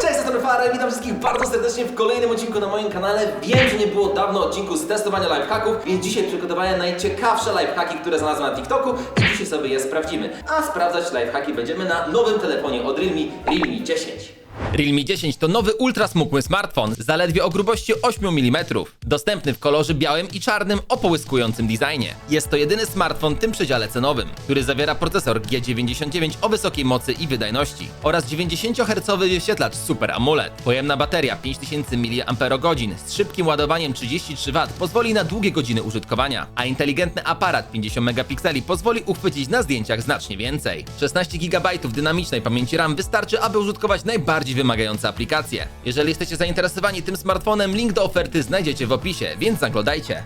Cześć, jestem Farę, witam wszystkich bardzo serdecznie w kolejnym odcinku na moim kanale. Wiem, że nie było dawno odcinku z testowania lifehacków, więc dzisiaj przygotowałem najciekawsze lifehacki, które znalazłem na TikToku i dzisiaj sobie je sprawdzimy. A sprawdzać lifehacki będziemy na nowym telefonie od Realme, Realme 10. Realme 10 to nowy ultrasmukły smartfon, zaledwie o grubości 8 mm, dostępny w kolorze białym i czarnym o połyskującym designie. Jest to jedyny smartfon w tym przedziale cenowym, który zawiera procesor G99 o wysokiej mocy i wydajności oraz 90 Hz wyświetlacz Super AMOLED. Pojemna bateria 5000 mAh z szybkim ładowaniem 33 W pozwoli na długie godziny użytkowania, a inteligentny aparat 50 megapikseli pozwoli uchwycić na zdjęciach znacznie więcej. 16 GB dynamicznej pamięci RAM wystarczy, aby użytkować najbardziej wymagające aplikacje. Jeżeli jesteście zainteresowani tym smartfonem, link do oferty znajdziecie w opisie, więc zaglądajcie.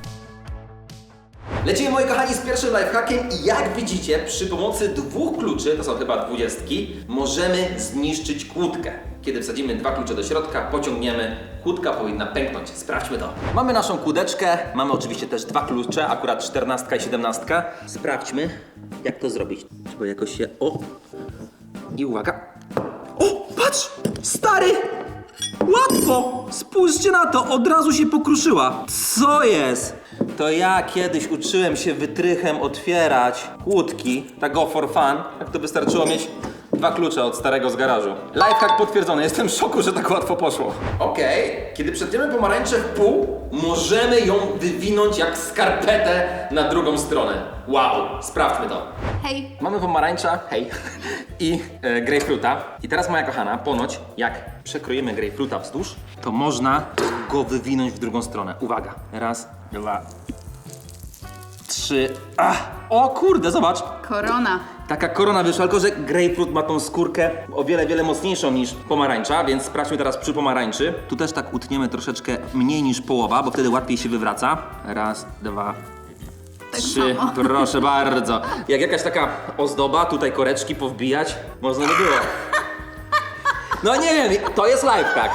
Lecimy moi kochani z pierwszym lifehackiem i jak widzicie przy pomocy dwóch kluczy, to są chyba dwudziestki, możemy zniszczyć kłódkę. Kiedy wsadzimy dwa klucze do środka, pociągniemy, kłódka powinna pęknąć. Sprawdźmy to. Mamy naszą kłódeczkę, mamy oczywiście też dwa klucze, akurat czternastka i siedemnastka. Sprawdźmy jak to zrobić. Trzeba jakoś się... O! I uwaga. Patrz! Stary! Łatwo! Spójrzcie na to, od razu się pokruszyła. Co jest? To ja kiedyś uczyłem się wytrychem otwierać kłódki, tak go for fun, jak to wystarczyło mieć dwa klucze od starego z garażu. Lifehack potwierdzony, jestem w szoku, że tak łatwo poszło. Okej, kiedy przeciemy pomarańczę w pół, możemy ją wywinąć jak skarpetę na drugą stronę. Wow, sprawdźmy to. Hej, Mamy pomarańcza, hej, i e, grejpfruta. I teraz moja kochana, ponoć jak przekroimy grejpfruta wzdłuż, to można go wywinąć w drugą stronę. Uwaga, raz, dwa, trzy, ach, o kurde, zobacz. korona. Taka korona wyszła, tylko że grejpfrut ma tą skórkę o wiele, wiele mocniejszą niż pomarańcza, więc sprawdźmy teraz przy pomarańczy. Tu też tak utniemy troszeczkę mniej niż połowa, bo wtedy łatwiej się wywraca. Raz, dwa, trzy, samo. proszę bardzo. Jak jakaś taka ozdoba, tutaj koreczki powbijać, można by było. No nie wiem, to jest lifehack.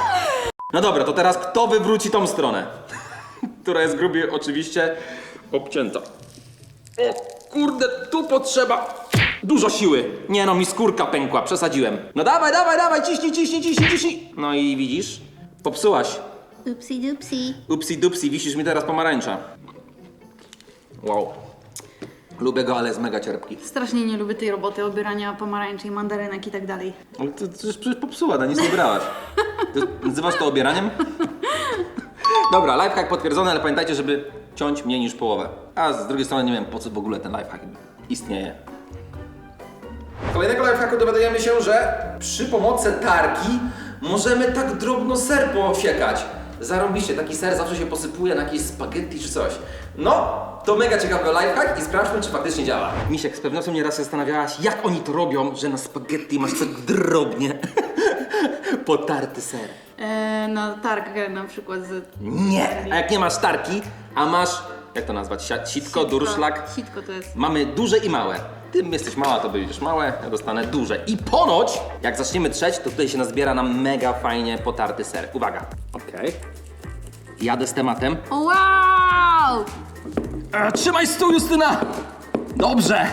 No dobra, to teraz kto wywróci tą stronę? Która jest grubie oczywiście obcięta. O kurde, tu potrzeba dużo siły. Nie no, mi skórka pękła, przesadziłem. No dawaj, dawaj, dawaj, ciśnij, ciśnij, ciśnij, ciśnij. No i widzisz? Popsułaś. Upsi dupsi. Upsi dupsi, wisisz mi teraz pomarańcza. Wow. Lubię go, ale jest mega cierpki. Strasznie nie lubię tej roboty obierania pomarańczy i mandarynek i tak dalej. Ale już przecież popsuła, na nic nie brałaś. To, nazywasz to obieraniem? Dobra, lifehack potwierdzony, ale pamiętajcie, żeby ciąć mniej niż połowę. A z drugiej strony nie wiem, po co w ogóle ten lifehack istnieje. Kolejnego lifehacku dowiadujemy się, że przy pomocy tarki możemy tak drobno ser posiekać. Zarąbiście, taki ser zawsze się posypuje na jakieś spaghetti czy coś. No, to mega ciekawy lifehack i sprawdźmy, czy faktycznie działa. Misiek, z pewnością nieraz się zastanawiałaś, jak oni to robią, że na spaghetti masz tak drobnie potarty ser. Na targę na przykład z... Nie! A jak nie masz tarki, a masz, jak to nazwać, Sia- sitko, durszlak, Sitko to jest. Mamy duże i małe. Ty jesteś mała, to będziesz małe, ja dostanę duże. I ponoć, jak zaczniemy trzeć, to tutaj się nazbiera nam mega fajnie potarty ser. Uwaga. Okej. Jadę z tematem. Wow! E, trzymaj stół, Justyna! Dobrze.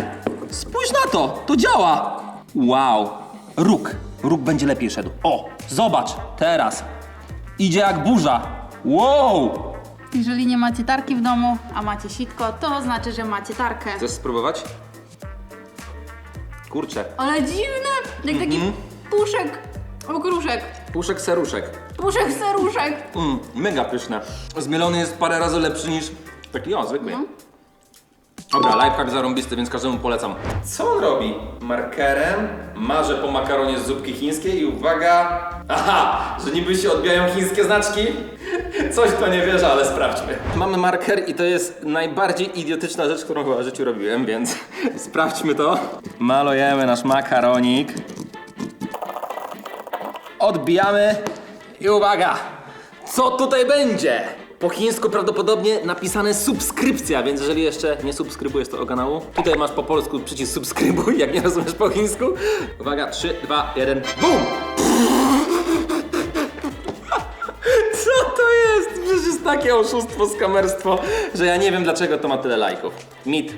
Spójrz na to, to działa. Wow. Róg. Róg będzie lepiej szedł. O, zobacz, teraz. Idzie jak burza. Wow. Jeżeli nie macie tarki w domu, a macie sitko, to znaczy, że macie tarkę. Chcesz spróbować? Kurczę. Ale dziwne! Jak taki Mhm. puszek okruszek. Puszek seruszek. Puszek seruszek. Mm, mega pyszne. Zmielony jest parę razy lepszy niż taki o, zwykły. Dobra, lifehack zarąbisty, więc każdemu polecam. Co on robi? Markerem marze po makaronie z zupki chińskiej i uwaga... Aha, że niby się odbijają chińskie znaczki? Coś to nie wierzę, ale sprawdźmy. Mamy marker i to jest najbardziej idiotyczna rzecz, którą chyba w życiu robiłem, więc sprawdźmy to. Malujemy nasz makaronik. Odbijamy i uwaga! Co tutaj będzie? Po chińsku prawdopodobnie napisane subskrypcja, więc jeżeli jeszcze nie subskrybujesz tego kanału, tutaj masz po polsku przycisk subskrybuj, jak nie rozumiesz po chińsku. Uwaga, 3, 2, 1, BUM! Co to jest? Przecież jest takie oszustwo, skamerstwo, że ja nie wiem dlaczego to ma tyle lajków. Mit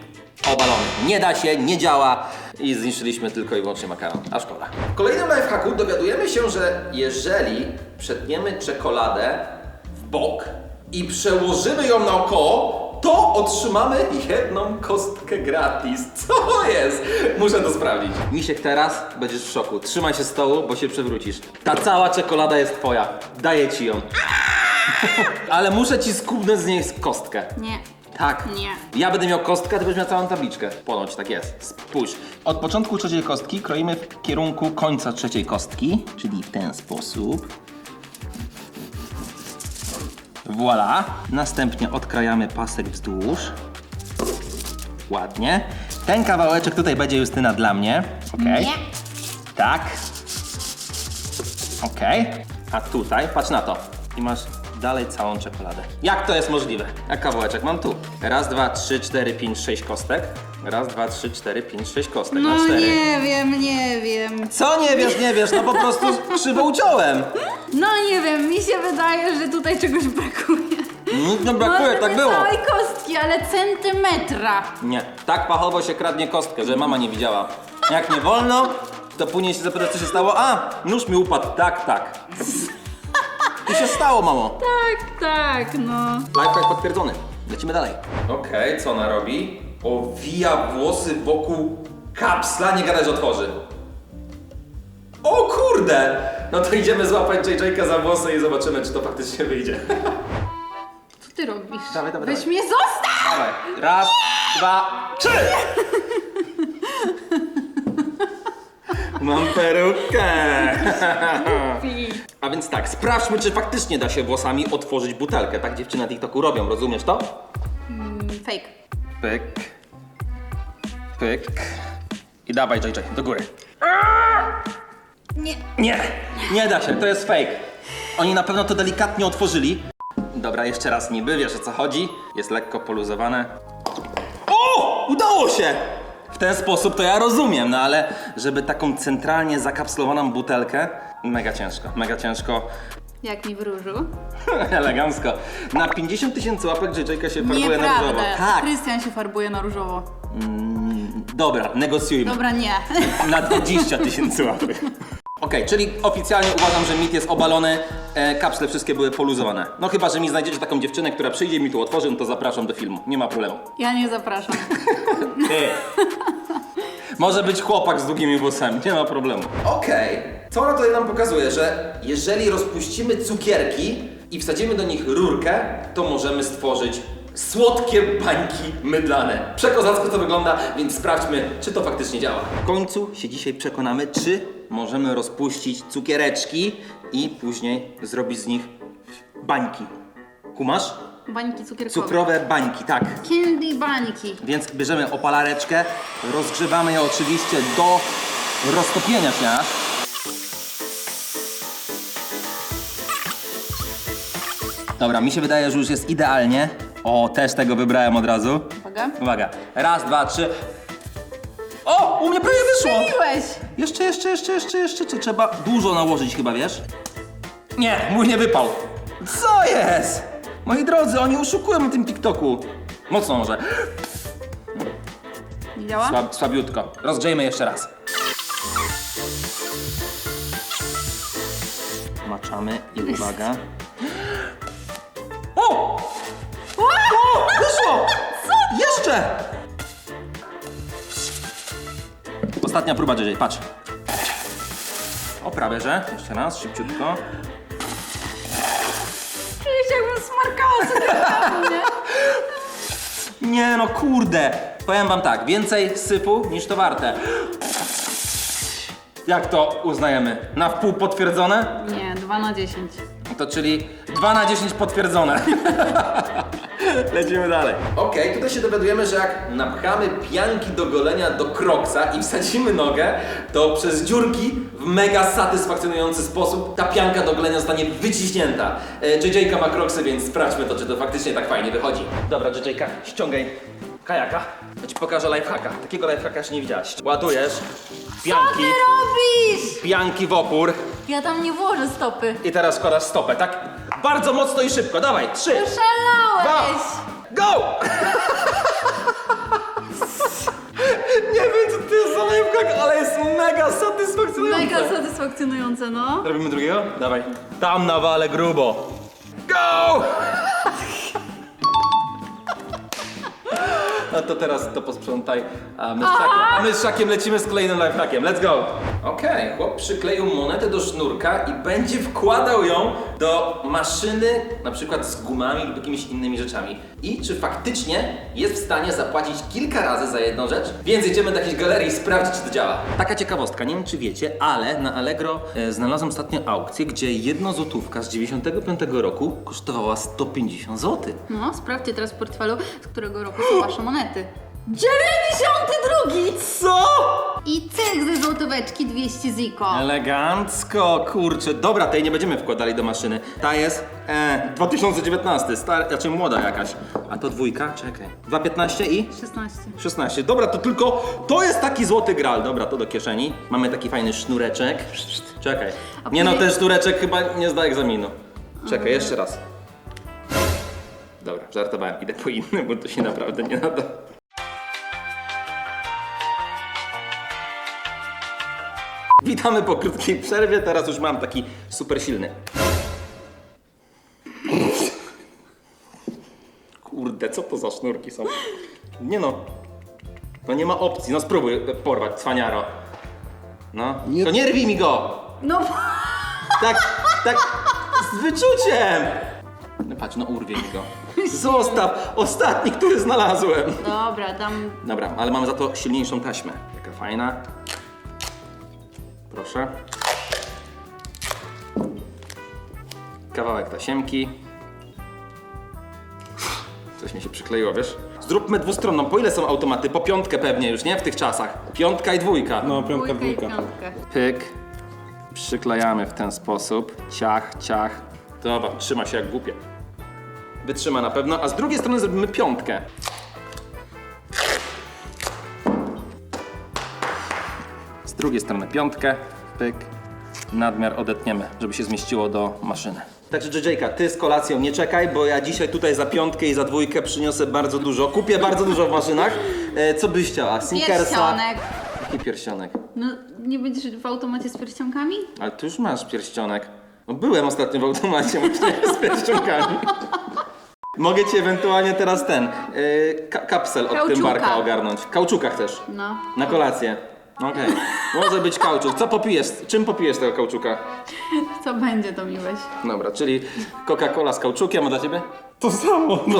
obalony. Nie da się, nie działa. i zniszczyliśmy tylko i wyłącznie makaron. A szkoda. W kolejnym lifehacku dowiadujemy się, że jeżeli przetniemy czekoladę w bok i przełożymy ją naokoło, to otrzymamy jedną kostkę gratis. Co to jest? Muszę to sprawdzić. Misiek, teraz będziesz w szoku. Trzymaj się stołu, bo się przewrócisz. Ta cała czekolada jest twoja. Daję ci ją. Ale muszę ci skubnąć z niej kostkę. Nie. Tak. Nie. Ja będę miał kostkę, a ty będziesz miał całą tabliczkę. Ponoć tak jest. Spójrz. Od początku trzeciej kostki kroimy w kierunku końca trzeciej kostki, czyli w ten sposób. Voila. Następnie odkrajamy pasek wzdłuż. Ładnie. Ten kawałeczek tutaj będzie Justyna dla mnie. Okej. Nie. Tak. Okej. A tutaj, patrz na to. I masz dalej całą czekoladę. Jak to jest możliwe? Jak kawałeczek mam tu. Raz, dwa, trzy, cztery, pięć, sześć kostek. Raz, dwa, trzy, cztery, pięć, sześć kostek. No cztery. nie wiem, nie wiem. Co nie wiesz, nie wiesz? No po prostu krzywo uciąłem. No nie wiem, mi się wydaje, że tutaj czegoś brakuje. Nic nie brakuje, Może tak nie było. całej kostki, ale centymetra. Nie, tak pachowo się kradnie kostkę, że mama nie widziała. Jak nie wolno, to później się zapyta, co się stało. A, nóż mi upadł. Tak, tak. I się stało, mamo. Tak, tak, no. Lifehack potwierdzony. Lecimy dalej. Okej, co ona robi? Owija włosy wokół kapsla, nie gadać, że otworzy. O kurde! No to idziemy złapać JJ-ka za włosy i zobaczymy, czy to faktycznie wyjdzie. Co ty robisz? Dawaj, dawaj, Weź dawaj. mnie zostaw! Dawaj. Raz, dwa, trzy! Mam perukę! A więc tak, sprawdźmy, czy faktycznie da się włosami otworzyć butelkę. Tak dziewczyny na TikToku robią, rozumiesz to? Mm, Fake. Pyk. Pyk. I dawaj, JJ, do góry. Nie. Nie, nie da się, to jest fake. Oni na pewno to delikatnie otworzyli. Dobra, jeszcze raz niby, wiesz o co chodzi. Jest lekko poluzowane. O! Udało się! W ten sposób to ja rozumiem, no ale żeby taką centralnie zakapslowaną butelkę, mega ciężko, mega ciężko. Jak mi w różu. Elegancko. Na 50 tysięcy łapek JJ się farbuje na różowo. Nieprawda. Tak. Krystian się farbuje na różowo. Dobra, negocjujmy. Dobra, nie. Na 20 tysięcy łapek. Okej, czyli oficjalnie uważam, że mit jest obalony, e, kapsle wszystkie były poluzowane. No chyba, że mi znajdziecie taką dziewczynę, która przyjdzie i mi tu otworzy, no to zapraszam do filmu. Nie ma problemu. Ja nie zapraszam. Ty. Może być chłopak z długimi włosami, nie ma problemu. Okej, co ona tutaj nam pokazuje, że jeżeli rozpuścimy cukierki i wsadzimy do nich rurkę, to możemy stworzyć słodkie bańki mydlane. Przekozacko to wygląda, więc sprawdźmy, czy to faktycznie działa. W końcu się dzisiaj przekonamy, czy możemy rozpuścić cukiereczki i później zrobić z nich bańki. Kumasz? Bańki cukierkowe. Cukrowe bańki, tak. Candy bańki. Więc bierzemy opalareczkę, rozgrzewamy ją oczywiście do roztopienia się aż. Dobra, mi się wydaje, że już jest idealnie. O, też tego wybrałem od razu. Uwaga. Uwaga. Raz, dwa, trzy. O, u mnie prawie wyszło. Piłeś! Jeszcze, jeszcze, jeszcze, jeszcze, jeszcze. Trzeba dużo nałożyć chyba, wiesz? Nie, mój nie wypał. Co jest? Moi drodzy, oni oszukują na tym TikToku. Mocno może. Nie działa? Słab, słabiutko. Rozgrzejmy jeszcze raz. Maczamy i uwaga. O! O! Wyszło! Jeszcze! Ostatnia próba, JJ, patrz. O, prawie że. Jeszcze raz, szybciutko. Nie? No, kurde. Powiem wam tak, więcej sypu niż to warte. Jak to uznajemy? Na wpół potwierdzone? Nie, 2 na 10. To czyli 2 na 10 potwierdzone. Lecimy dalej. Okej, tutaj się dowiadujemy, że jak napchamy pianki do golenia do kroksa i wsadzimy nogę, to przez dziurki w mega satysfakcjonujący sposób ta pianka do golenia zostanie wyciśnięta. E, JJ-ka ma kroksy, więc sprawdźmy to, czy to faktycznie tak fajnie wychodzi. Dobra, JJ-ka, ściągaj kajaka. Ja ci pokażę lifehacka. Takiego lifehacka jeszcze nie widziałaś. Ładujesz Co pianki, ty robisz? pianki w opór Ja tam nie włożę stopy. i teraz składasz stopę, tak? Bardzo mocno i szybko, dawaj, trzy, Szalałeś! Go! Nie wiem co to jest za lifehack, ale jest mega satysfakcjonujące. Mega satysfakcjonujące, no. Robimy drugiego? Dawaj. Tam nawalę grubo. Go! No to teraz to posprzątaj, a my z Szakiem, a my z Szakiem lecimy z kolejnym lifehackiem. Let's go! Okej, chłop przykleił monetę do sznurka i będzie wkładał ją do maszyny, na przykład z gumami lub jakimiś innymi rzeczami. I czy faktycznie jest w stanie zapłacić kilka razy za jedną rzecz? Więc jedziemy do jakiejś galerii i sprawdzić, czy to działa. Taka ciekawostka, nie wiem czy wiecie, ale na Allegro e, znalazłem ostatnio aukcję, gdzie jedna złotówka z 95 roku kosztowała 150 zł. No, sprawdźcie teraz w portfelu, z którego roku są wasze monety. 92! Co? I cyk ze złotóweczki 200 ziko. Elegancko, kurczę. Dobra, tej nie będziemy wkładali do maszyny. Ta jest e, 2019, star, znaczy młoda jakaś. A to dwójka? Czekaj. 2,15 i 16. 16. Dobra, to tylko, to jest taki złoty gral. Dobra, to do kieszeni. Mamy taki fajny sznureczek. Czekaj. Nie no, ten sznureczek chyba nie zda egzaminu. Czekaj, jeszcze raz. Dobra, żartowałem. Idę po inny, bo to się naprawdę nie nada. Witamy po krótkiej przerwie. Teraz już mam taki super silny. Kurde, co to za sznurki są? Nie no. No nie ma opcji. No spróbuj porwać, cwaniaro. No. To nie rwij mi go! No, Tak, tak, z wyczuciem! No patrz, no urwie mi go. Zostaw! Ostatni, który znalazłem! dobra, dam Dobra, ale mamy za to silniejszą taśmę. Jaka fajna. Proszę. Kawałek tasiemki. Coś mi się przykleiło, wiesz? Zróbmy dwustronną. Po ile są automaty? Po piątkę pewnie już, nie? W tych czasach. Piątka i dwójka. No, piątka, dwójkę i dwójka. piątkę. Pyk. Przyklejamy w ten sposób. Ciach, ciach. Dobra, trzyma się jak głupie. Wytrzyma na pewno. A z drugiej strony zrobimy piątkę. Drugiej strony piątkę. Pyk. Nadmiar odetniemy, żeby się zmieściło do maszyny. Także JJ'ka, ty z kolacją nie czekaj, bo ja dzisiaj tutaj za piątkę i za dwójkę przyniosę bardzo dużo. Kupię bardzo dużo w maszynach. E, co byś chciała? Snickersa? Pierścionek. Jaki pierścionek? No, nie będziesz w automacie z pierścionkami? Ale ty już masz pierścionek. No byłem ostatnio w automacie, właśnie z pierścionkami. Mogę ci ewentualnie teraz ten, yy, ka kapsel od Kauczuka. tym barka ogarnąć. Kauczuka chcesz? No. Na kolację. Okej. Może być kauczuk. Co popijesz? Czym popijesz tego kauczuka? Co będzie, to mi weź. Dobra, czyli Coca-Cola z kauczukiem, a dla ciebie? To samo. No.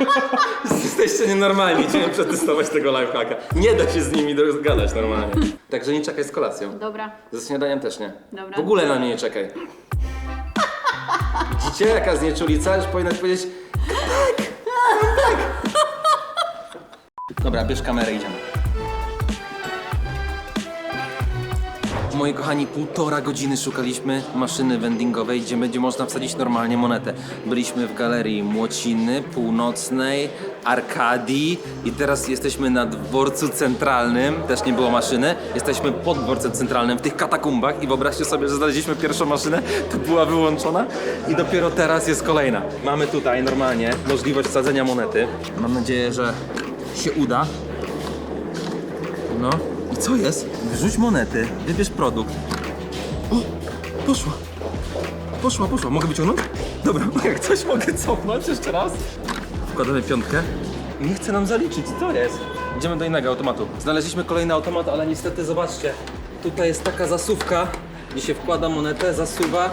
Jesteście nienormalni, chciałem przetestować tego lifehacka. Nie da się z nimi dogadać normalnie. Także nie czekaj z kolacją. Dobra. Ze śniadaniem też nie. Dobra. W ogóle na mnie nie czekaj. Widzicie, jaka znieczulica? Już powinnaś powiedzieć tak, tak. Dobra, bierz kamerę, idziemy. Moi kochani, półtora godziny szukaliśmy maszyny vendingowej, gdzie będzie można wsadzić normalnie monetę. Byliśmy w galerii Młociny, Północnej, Arkadii i teraz jesteśmy na dworcu centralnym, też nie było maszyny. Jesteśmy pod dworcem centralnym w tych katakumbach i wyobraźcie sobie, że znaleźliśmy pierwszą maszynę, to była wyłączona i dopiero teraz jest kolejna. Mamy tutaj normalnie możliwość wsadzenia monety. Mam nadzieję, że się uda. No. Co jest? Wrzuć monety, wybierz produkt. O! Poszła! Poszła, poszła. Mogę wyciągnąć? Dobra, jak coś mogę cofnąć jeszcze raz. Wkładamy piątkę. Nie chce nam zaliczyć, co jest? Idziemy do innego automatu. Znaleźliśmy kolejny automat, ale niestety zobaczcie. Tutaj jest taka zasuwka, gdzie się wkłada monetę, zasuwa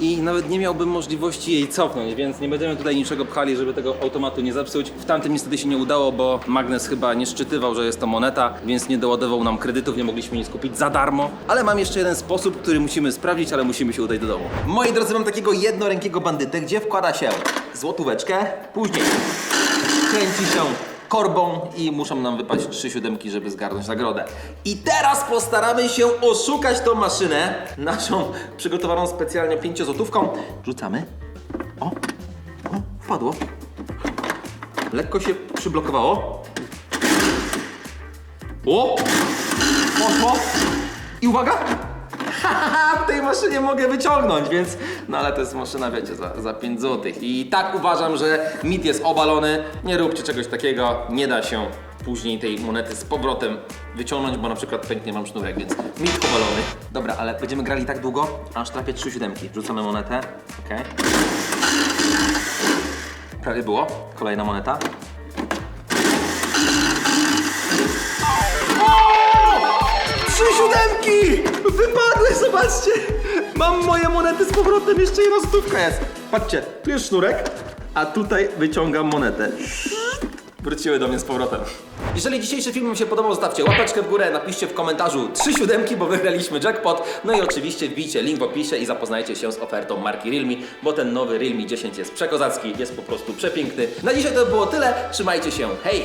i nawet nie miałbym możliwości jej cofnąć, więc nie będziemy tutaj niczego pchali, żeby tego automatu nie zepsuć. W tamtym niestety się nie udało, bo magnes chyba nie szczytywał, że jest to moneta, więc nie doładował nam kredytów, nie mogliśmy nic kupić za darmo. Ale mam jeszcze jeden sposób, który musimy sprawdzić, ale musimy się udać do domu. Moi drodzy, mam takiego jednorękiego bandytę, gdzie wkłada się złotóweczkę, później kręci się korbą i muszą nam wypaść trzy siódemki, żeby zgarnąć nagrodę. I teraz postaramy się oszukać tą maszynę, naszą przygotowaną specjalnie pięciozłotówką. Rzucamy. O, o, wpadło. Lekko się przyblokowało. O, poszło. I uwaga, w tej maszynie mogę wyciągnąć, więc. No ale to jest maszyna, wiecie, za, za 5 zł. I tak uważam, że mit jest obalony. Nie róbcie czegoś takiego, nie da się. później tej monety z powrotem wyciągnąć, bo na przykład pęknie wam sznurek, więc mit powalony. Dobra, ale będziemy grali tak długo, aż trafię trzy siódemki. Rzucamy monetę, okej. Prawie było. Kolejna moneta. Trzy siódemki! Wypadły, zobaczcie! Mam moje monety z powrotem, jeszcze jedna stówka jest. Patrzcie, tu jest sznurek, a tutaj wyciągam monetę. Wróciły do mnie z powrotem. Jeżeli dzisiejszy film Wam się podobał, zostawcie łapeczkę w górę, napiszcie w komentarzu trzy siódemki, bo wygraliśmy jackpot. No i oczywiście wbijcie link w opisie i zapoznajcie się z ofertą marki Realme, bo ten nowy Realme 10 jest przekozacki, jest po prostu przepiękny. Na dzisiaj to było tyle, trzymajcie się, hej!